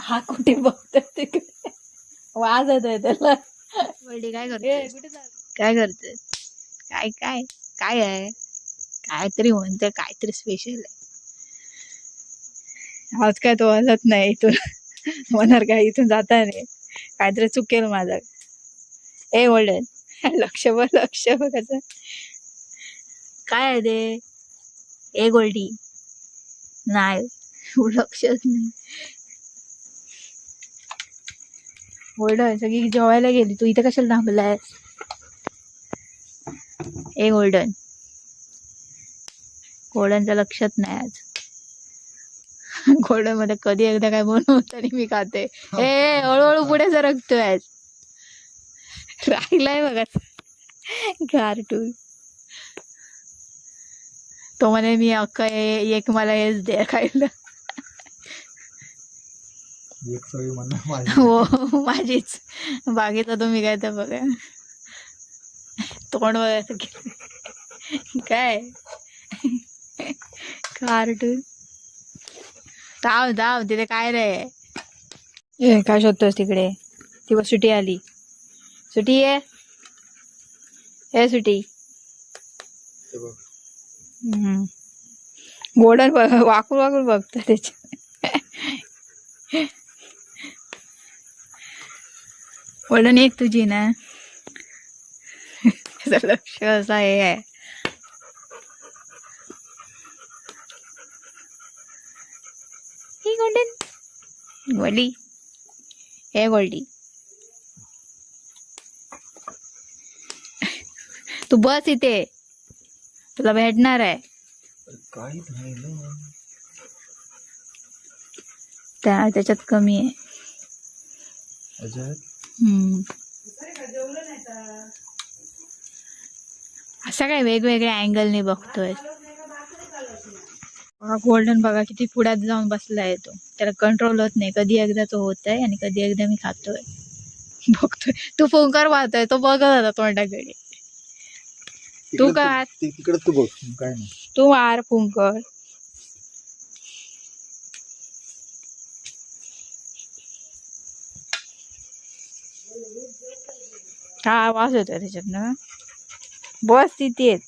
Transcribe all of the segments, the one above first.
हा कुठे बघतोय तिकडे. वाज येतोय त्याला. वडील काय करते? काय करते काय काय? काय आहे? काहीतरी म्हणते काहीतरी स्पेशल आहे. आज काय तो हलत नाही इथून. होणार काय? इथून जाता नाही. काहीतरी चुकेल माझं. ए वडील लक्ष बघ लक्ष बघ कसं काय आहे ते? ए गोल्डी. नाही लक्षच नाही. गोल्डन सगळी जेवायला गेली. तू इथे कशाला थांबलाय? ए गोल्डन. गोल्डनच्या लक्षात नाही आज. गोल्डनमध्ये कधी एकदा काय बनवून तरी मी खाते. ए हळूहळू पुढे सरकतोय आज. राहिलाय बघा. कार्टून तो म्हणे मी अक्का ए- एक मला हेच दे खायला. एक म्हणणं माझी. हो माझीच. बागेचा तुम्ही काय तर बघा. तोंड बघायचं की- काय? कार्टून. धाव धाव तिथे काय रे? ए काय शोधतोस तिकडे? ती बघ सुटी आली. सुटी आहे ए सुटी. बघ. हम्म. गोल्डन बघ- वाकून वाकून बघतो त्याच्या गोल्डन एक तुझी ना त्याचं लक्ष असं हे आहे ही गोल्डन गोल्डी हे गोल्डी तू बस इथे तुला भेटणार आहे त्या त्याच्यात कमी आहे. असा काय वेगवेगळ्या अँगलने बघतोय. गोल्डन बघा किती पुढ्यात जाऊन बसलाय तो. त्याला कंट्रोल होत नाही. कधी एकदा तो होत आहे आणि कधी एकदा मी खातोय. बघतोय. तू फोंकार वाहतोय. तो बघत होता तोंडाकडे. तू काय? ति- तिकडे तू बघ. काय नाही. तू मार फुंकर हा आवाज येतोय त्याच्यात ना बस तिथेच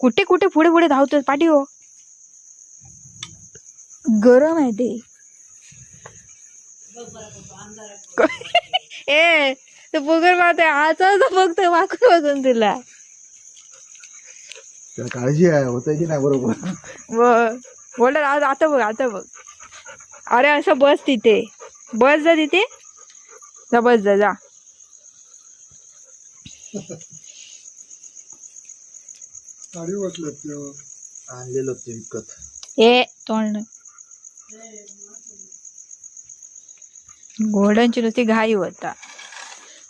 कुठे कुठे पुढे पुढे धावतोय पाठी हो. गरम आहे ते. ए तू पुगर मारतोय. आता बघतोय वाकून बघून तुला. काळजी आहे होतंय की नाही बरोबर. बोल आज आता बघ आता बघ. अरे असं बस तिथे. बस जा तिथे. जा बस जा जा गाडी बसलो आणलेलं ते विकत. ए तोंड घोड्यांची नुसती घाई होता.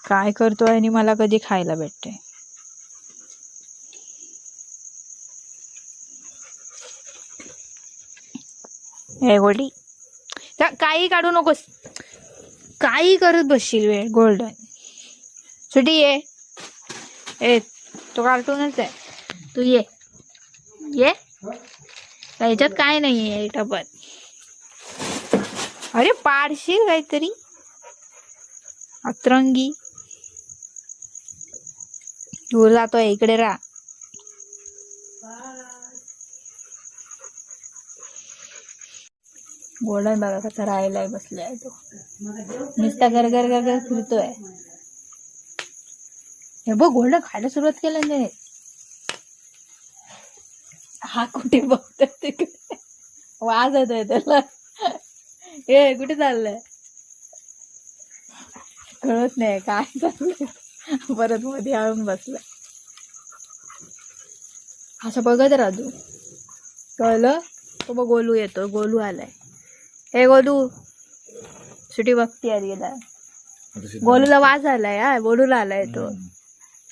काय करतोय आणि मला कधी खायला भेटते ए गोल्डी का- काही काढू नकोस. काही करत बसशील वेळ गोल्डन. सुटी ये. ए तो कार्टूनच आहे. तू ये. ये. याच्यात काय नाही आहे टपत. अरे पाडशील काहीतरी. अतरंगी. दूर जातोय इकडे राहा. गोल्डन बघा कसा राहिलाय बसलाय तो. नुसता घर घर घर घर फिरतोय. हे बघ गोल्डन खायला सुरुवात केलं नाही हा कुठे बघतोय तिकडे? वाज येतोय त्याला. हे कुठे चाललंय? कळत नाही काय चाललंय? परत मध्ये आणून बसलाय असं बघत राहतो. कळलं? तो बघ गोलू येतो गोलू आलाय. हे गोलू सुटी बघती आली गेला गोलूला वाज आलाय हा गोलूला आलाय तो.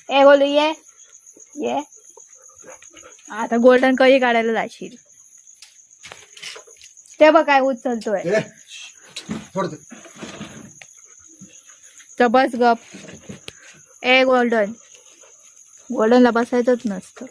ए गोलू ये. ये. आता गोल्डन कधी काढायला जाशील. ते बघ काय उचलतोय. तर बस गप. ए गोल्डन गोल्डनला बसायचंच नसतं.